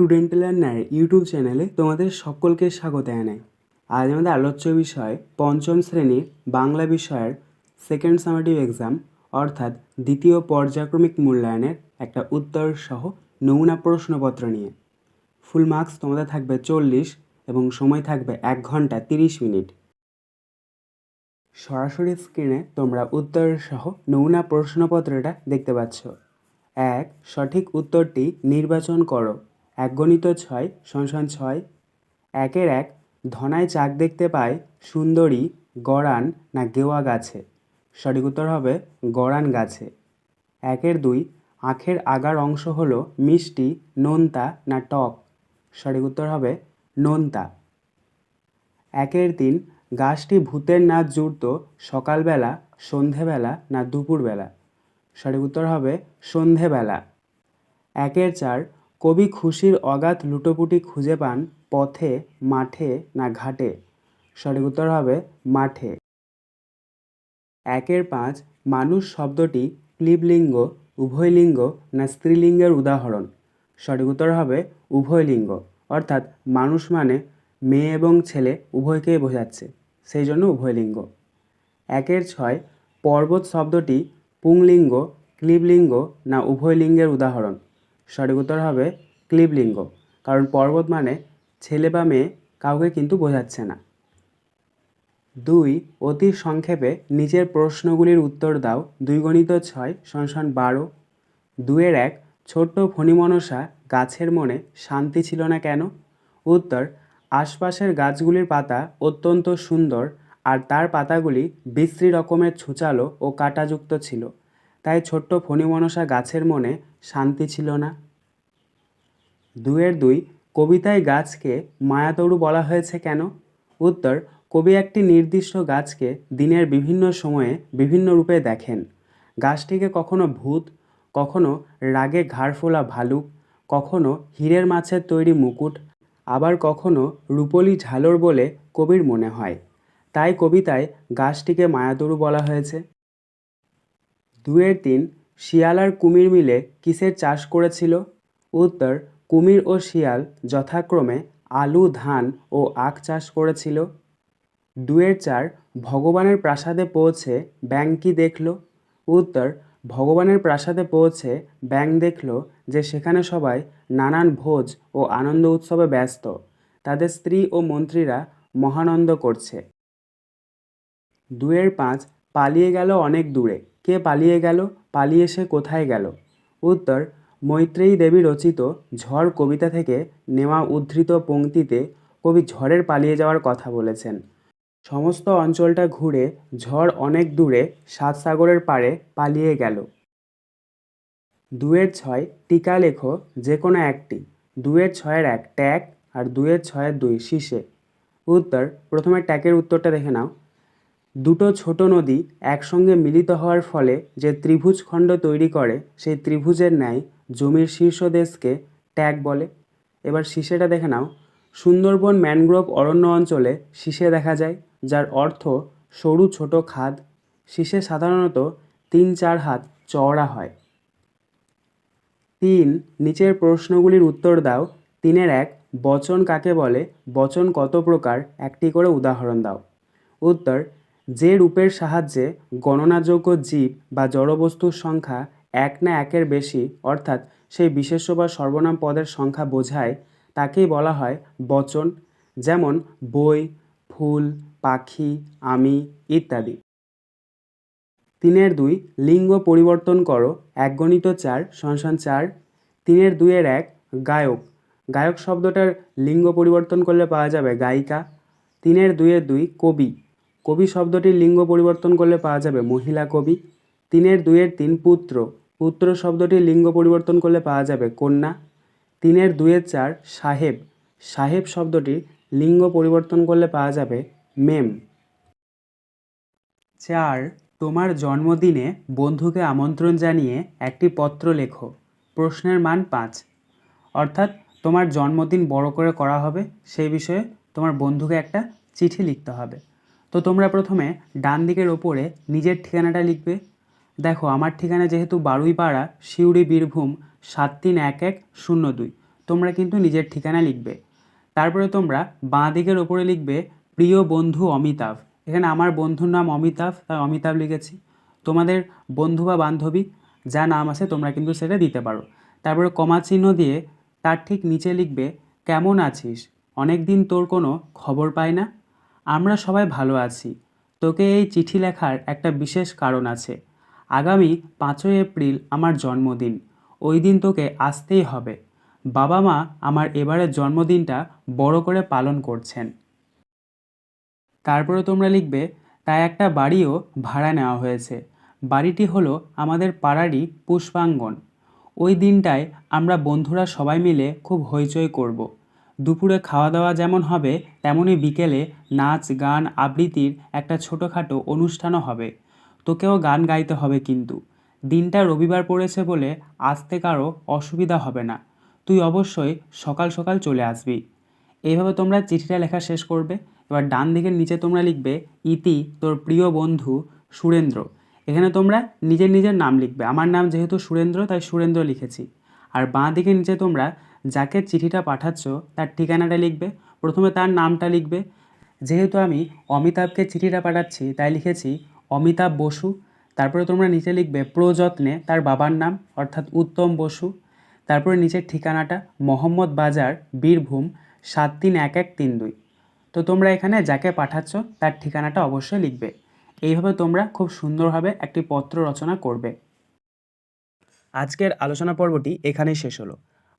Student learner YouTube চ্যানেলে তোমাদের সকলকে স্বাগত জানাই। আজ আমাদের আলোচ্য বিষয় পঞ্চম শ্রেণির বাংলা বিষয়ের সেকেন্ড সামেটিভ এক্সাম অর্থাৎ দ্বিতীয় পর্যায়ক্রমিক মূল্যায়নের একটা উত্তর সহ নমুনা প্রশ্নপত্র নিয়ে। ফুল মার্কস তোমাদের থাকবে চল্লিশ এবং সময় থাকবে এক ঘণ্টা তিরিশ মিনিট। সরাসরি স্ক্রিনে তোমরা উত্তর সহ নমুনা প্রশ্নপত্রটা দেখতে পাচ্ছ। এক, সঠিক উত্তরটি নির্বাচন করো। এক গণিত ছয় সংসান ছয়, একের এক ধনায় চাক দেখতে পায় সুন্দরী, গড়ান না গেওয়া গাছে। সঠিক উত্তর হবে গড়ান গাছে। একের দুই আখের আগার অংশ হলো মিষ্টি, নোনতা না টক। সঠিক উত্তর হবে নোনতা। একের তিন গাছটি ভূতের নাচ জুড়ত সকালবেলা, সন্ধেবেলা না দুপুরবেলা। সঠিক উত্তর হবে সন্ধেবেলা। একের চার কবি খুশির অগাধ লুটোপুটি খুঁজে পান পথে, মাঠে না ঘাটে। সঠিক উত্তর হবে মাঠে। একের পাঁচ, মানুষ শব্দটি ক্লিবলিঙ্গ, উভয়লিঙ্গ না স্ত্রীলিঙ্গের উদাহরণ। সঠিক উত্তর হবে উভয়লিঙ্গ, অর্থাৎ মানুষ মানে মেয়ে এবং ছেলে উভয়কেই বোঝাচ্ছে, সেই জন্য উভয়লিঙ্গ। একের ছয়, পর্বত শব্দটি পুংলিঙ্গ, ক্লিবলিঙ্গ না উভয়লিঙ্গের উদাহরণ। সঠিক উত্তর হবে ক্লিবলিঙ্গ কারণ পর্বত মানে ছেলে বা মেয়ে কাউকে কিন্তু বোঝাচ্ছে না। দুই, অতি সংক্ষেপে নিচের প্রশ্নগুলির উত্তর দাও। দুই গণিত ছয় সংসান বারো। দুয়ের এক, ছোট্ট ফণিমনসা গাছের মনে শান্তি ছিল না কেন? উত্তর, আশপাশের গাছগুলির পাতা অত্যন্ত সুন্দর আর তার পাতাগুলি বিশ্রী রকমের ছুচালো ও কাঁটাযুক্ত ছিল। তাই ছোট্ট ফণিমনসা গাছের মনে শান্তি ছিল না। দুয়ের দুই কবিতায় গাছকে মায়াতরু বলা হয়েছে কেন? উত্তর, কবি একটি নির্দিষ্ট গাছকে দিনের বিভিন্ন সময়ে বিভিন্ন রূপে দেখেন। গাছটিকে কখনো ভূত, কখনো রাগে ঘাড় ফোলা ভালুক, কখনো হীরের মাছের তৈরি মুকুট, আবার কখনো রূপলি ঝালর বলে কবির মনে হয়। তাই কবিতায় গাছটিকে মায়াতরু বলা হয়েছে। দুয়ের তিন শিয়াল আর কুমির মিলে কিসের চাষ করেছিল? উত্তর, কুমির ও শিয়াল যথাক্রমে আলু, ধান ও আখ চাষ করেছিল। দুয়ের চার, ভগবানের প্রাসাদে পৌঁছে ব্যাং কি দেখল? উত্তর, ভগবানের প্রাসাদে পৌঁছে ব্যাং দেখল যে সেখানে সবাই নানান ভোজ ও আনন্দ উৎসবে ব্যস্ত। তাদের স্ত্রী ও মন্ত্রীরা মহানন্দ করছে। দুয়ের পাঁচ, পালিয়ে গেল অনেক দূরে। কে পালিয়ে গেল, পালিয়ে সে কোথায় গেল? উত্তর, মৈত্রেয়ী দেবী রচিত ঝড় কবিতা থেকে নেওয়া উদ্ধৃত পংক্তিতে কবি ঝড়ের পালিয়ে যাওয়ার কথা বলেছেন। সমস্ত অঞ্চলটা ঘুরে ঝড় অনেক দূরে সাত সাগরের পাড়ে পালিয়ে গেল। দুয়ের ছয় টিকা লেখো যে কোনো একটি। দুয়ের ছয়ের এক ট্যাগ আর দুয়ের ছয়ের দুই শীষে উত্তর, প্রথমে ট্যাগের উত্তরটা দেখে নাও। দুটো ছোট নদী একসঙ্গে মিলিত হওয়ার ফলে যে ত্রিভুজ খণ্ড তৈরি করে, সেই ত্রিভুজের ন্যায় জমির শীর্ষদেশকে ট্যাগ বলে। এবার শীষেটা দেখে নাও। সুন্দরবন ম্যানগ্রোভ অরণ্য অঞ্চলে শীষে দেখা যায়, যার অর্থ সরু ছোট খাদ। শীষে সাধারণত তিন চার হাত চওড়া হয়। তিন, নিচের প্রশ্নগুলির উত্তর দাও। তিনের এক, বচন কাকে বলে? বচন কত প্রকার? একটি করে উদাহরণ দাও। উত্তর যে রূপের সাহায্যে গণনাযোগ্য জীব বা জড়বস্তুর সংখ্যা এক না একের বেশি, অর্থাৎ সেই বিশেষ্য বা সর্বনাম পদের সংখ্যা বোঝায়, তাকেই বলা হয় বচন, যেমন বই, ফুল, পাখি, আমি ইত্যাদি। তিনের দুই, লিঙ্গ পরিবর্তন করো এক গণিত চার সংসান চার। তিনের দুইয়ের এক, গায়ক। গায়ক শব্দটার লিঙ্গ পরিবর্তন করলে পাওয়া যাবে গায়িকা। তিনের দুইয়ের দুই, কবি। কবি শব্দটির লিঙ্গ পরিবর্তন করলে পাওয়া যাবে মহিলা কবি। তিনের দুইয়ের তিন পুত্র। পুত্র শব্দটির লিঙ্গ পরিবর্তন করলে পাওয়া যাবে কন্যা। তিনের দুইয়ের চার সাহেব। সাহেব শব্দটির লিঙ্গ পরিবর্তন করলে পাওয়া যাবে মেম। চার, তোমার জন্মদিনে বন্ধুকে আমন্ত্রণ জানিয়ে একটি পত্র লেখো। প্রশ্নের মান পাঁচ। অর্থাৎ তোমার জন্মদিন বড় করে করা হবে, সেই বিষয়ে তোমার বন্ধুকে একটা চিঠি লিখতে হবে। তো তোমরা প্রথমে ডান দিকের ওপরে নিজের ঠিকানাটা লিখবে। দেখো, আমার ঠিকানা যেহেতু বারুইপাড়া, সিউড়ি, বীরভূম, সাত তিন এক এক শূন্য দুই। তোমরা কিন্তু নিজের ঠিকানা লিখবে। তারপরে তোমরা বাঁ দিকের ওপরে লিখবে, প্রিয় বন্ধু অমিতাভ। এখানে আমার বন্ধুর নাম অমিতাভ, তাই অমিতাভ লিখেছি। তোমাদের বন্ধু বা বান্ধবী, যা নাম আছে, তোমরা কিন্তু সেটা দিতে পারো। তারপরে কমা চিহ্ন দিয়ে তার ঠিক নিচে লিখবে, কেমন আছিস? অনেক দিন তোর কোনো খবর পাই না। আমরা সবাই ভালো আছি। তোকে এই চিঠি লেখার একটা বিশেষ কারণ আছে। আগামী পাঁচই এপ্রিল আমার জন্মদিন। ওই দিন তোকে আসতেই হবে। বাবা মা আমার এবারের জন্মদিনটা বড় করে পালন করছেন। তারপরে তোমরা লিখবে, তাই একটা বাড়িও ভাড়া নেওয়া হয়েছে। বাড়িটি হলো আমাদের পাড়ারই পুষ্পাঙ্গন। ওই দিনটায় আমরা বন্ধুরা সবাই মিলে খুব হইচই করব। দুপুরে খাওয়া দাওয়া যেমন হবে তেমনই বিকেলে নাচ, গান, আবৃত্তির একটা ছোটোখাটো অনুষ্ঠানও হবে। তোকেও গান গাইতে হবে কিন্তু। দিনটা রবিবার পড়েছে বলে আসতে কারও অসুবিধা হবে না। তুই অবশ্যই সকাল সকাল চলে আসবি। এইভাবে তোমরা চিঠিটা লেখা শেষ করবে। এবার ডান দিকের নিচে তোমরা লিখবে, ইতি তোর প্রিয় বন্ধু সুরেন্দ্র। এখানে তোমরা নিজের নিজের নাম লিখবে। আমার নাম যেহেতু সুরেন্দ্র, তাই সুরেন্দ্র লিখেছি। আর বাঁ দিকের নিচে তোমরা যাকে চিঠিটা পাঠাচ্ছ, তার ঠিকানাটা লিখবে, প্রথমে তার নামটা লিখবে। যেহেতু আমি অমিতাভকে চিঠিটা পাঠাচ্ছি, তাই লিখেছি অমিতাভ বসু। তারপরে তোমরা নিচে লিখবে প্রযত্নে, তার বাবার নাম, অর্থাৎ উত্তম বসু। তারপরে নিচের ঠিকানাটা, মোহাম্মদ বাজার, বীরভূম, সাত তিন এক এক তিন দুই। তো তোমরা এখানে যাকে পাঠাচ্ছ, তার ঠিকানাটা অবশ্যই লিখবে। এইভাবে তোমরা খুব সুন্দরভাবে একটি পত্র রচনা করবে। আজকের আলোচনা পর্বটি এখানেই শেষ হলো।